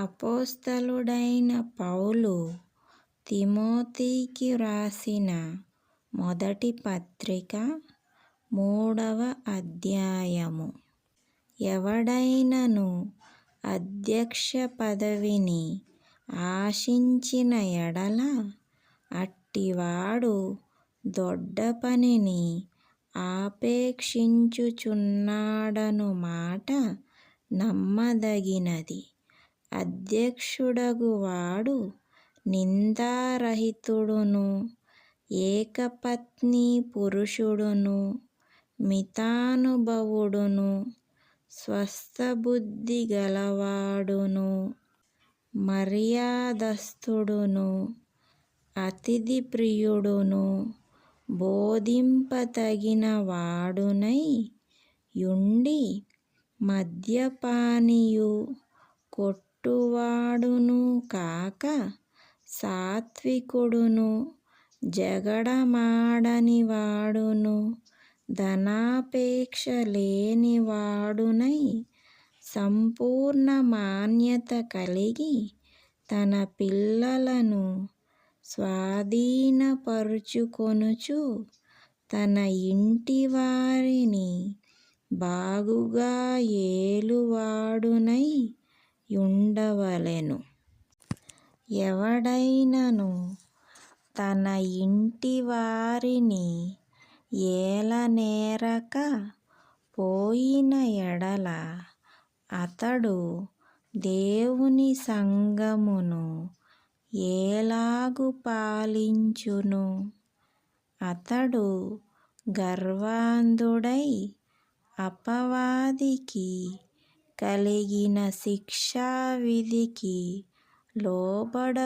అపోస్తలుడైన పౌలు తిమోతికి వ్రాసిన మొదటి పత్రిక మూడవ అధ్యాయము. ఎవడైనను అధ్యక్ష పదవిని ఆశించిన ఎడల అట్టివాడు దొడ్డ పనిని ఆపేక్షించుచున్నాడను మాట నమ్మదగినది. అధ్యక్షుడగువాడు నిందారహితుడును ఏకపత్ని పురుషుడును మితానుభవుడును స్వస్థబుద్ధి గలవాడును మర్యాదస్థుడును అతిథి ప్రియుడును బోధింపతగిన వాడునై యుండి మద్యపానియు కొట్టువాడును కాక సాత్వికుడును జగడమాడని వాడును ధనాపేక్ష లేనివాడునై సంపూర్ణ మాన్యత కలిగి తన పిల్లలను స్వాధీనపరుచుకొనుచు తన ఇంటివారిని బాగుగా ఏలువాడునై యుండవలెను ఎవడైనను తన ఇంటివారిని ఏలనేరక పోయిన ఎడల అతడు దేవుని సంఘమును ఏలాగు పాలించును. అతడు గర్వాంధుడై అపవాదికి కలిగిన శిక్షావిధికి లోబడకుండునట్లు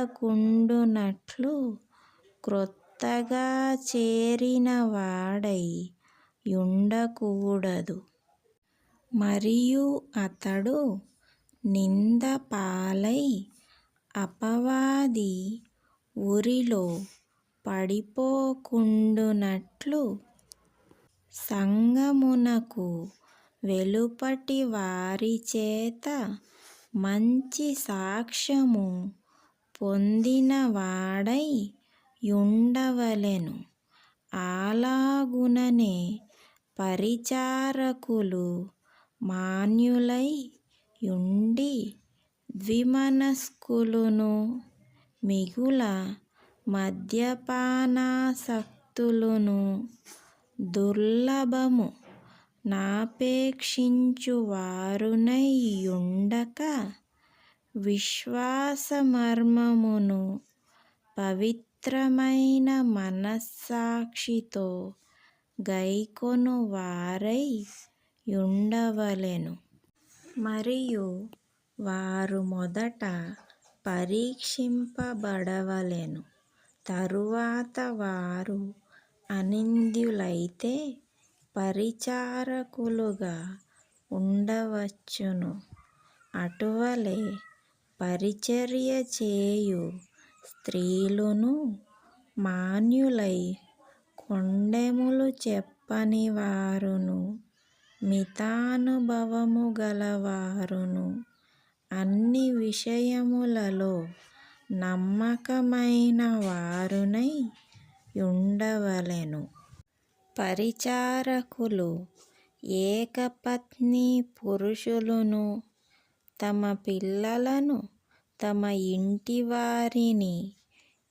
క్రొత్తగా చేరినవాడై యుండకూడదు. మరియు అతడు నిందపాలై అపవాది ఉరిలో పడిపోకుండునట్లు సంఘమునకు వెలుపటి వారిచేత మంచి సాక్ష్యము పొందినవాడై యుండవలెను. అలాగుననే పరిచారకులు మాన్యులై యుండి ద్విమనస్కులును మిగుల మద్యపానాసక్తులును దుర్లభము నాపేక్షించువారునైయుండక విశ్వాసమర్మమును పవిత్రమైన మనస్సాక్షితో గైకొనువారై ఉండవలెను మరియు వారు మొదట పరీక్షింపబడవలెను. తరువాత వారు అనింద్యులైతే పరిచారకులుగా ఉండవచ్చును. అటువలే పరిచర్య చేయు స్త్రీలును మాన్యులై కొండెములు చెప్పనివారును మితానుభవము గలవారును. అన్ని విషయములలో నమ్మకమైన వారునై ఉండవలెను. పరిచారకులు ఏకపత్నీ పురుషులును తమ పిల్లలను తమ ఇంటివారిని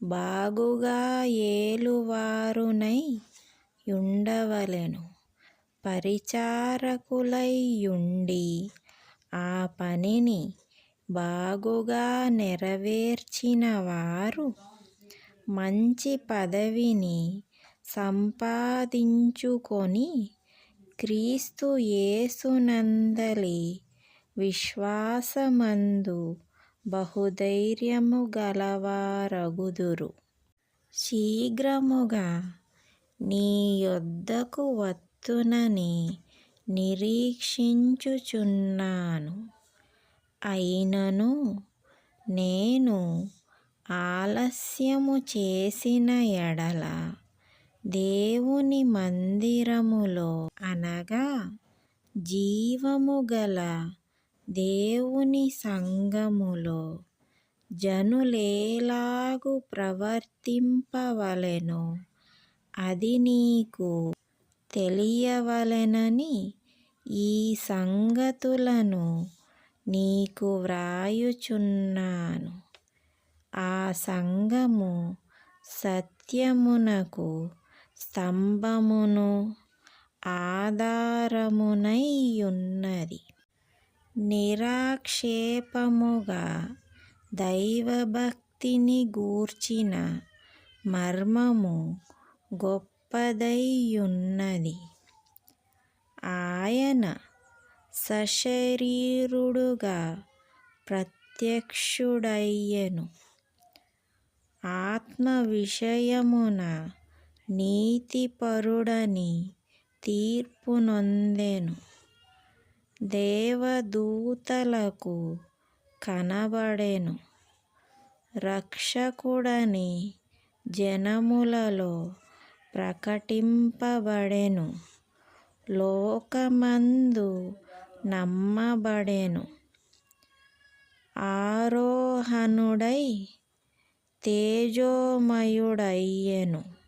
బాగుగా ఏలువారునై యుండవలెను. పరిచారకులై యుండి ఆ పనిని బాగుగా నెరవేర్చినవారు మంచి పదవిని సంపాదించుకొని క్రీస్తు యేసునందలి విశ్వాసమందు బహుధైర్యము గలవారగుదురు. శీఘ్రముగా నీ యొద్దకు వత్తునని నిరీక్షించుచున్నాను. అయినను నేను ఆలస్యము చేసిన ఎడల దేవుని మందిరములో అనగా జీవము గల దేవుని సంఘములో జనులేలాగు ప్రవర్తింపవలెనో. అది నీకు తెలియవలెనని ఈ సంగతులను నీకు వ్రాయుచున్నాను. ఆ సంఘము సత్యమునకు స్తంభమును ఆధారమునై ఉన్నది నిరాక్షేపముగా దైవభక్తిని గూర్చిన మర్మము గొప్పదైయున్నది. ఆయన సశరీరుడుగా ప్రత్యక్షుడయ్యను. ఆత్మ విషయమున నీతిపరుడని తీర్పునొందెను. దేవదూతలకు కనబడెను. రక్షకుడని జనములలో ప్రకటింపబడెను. లోకమందు నమ్మబడెను. ఆరోహణుడై తేజోమయుడయ్యెను.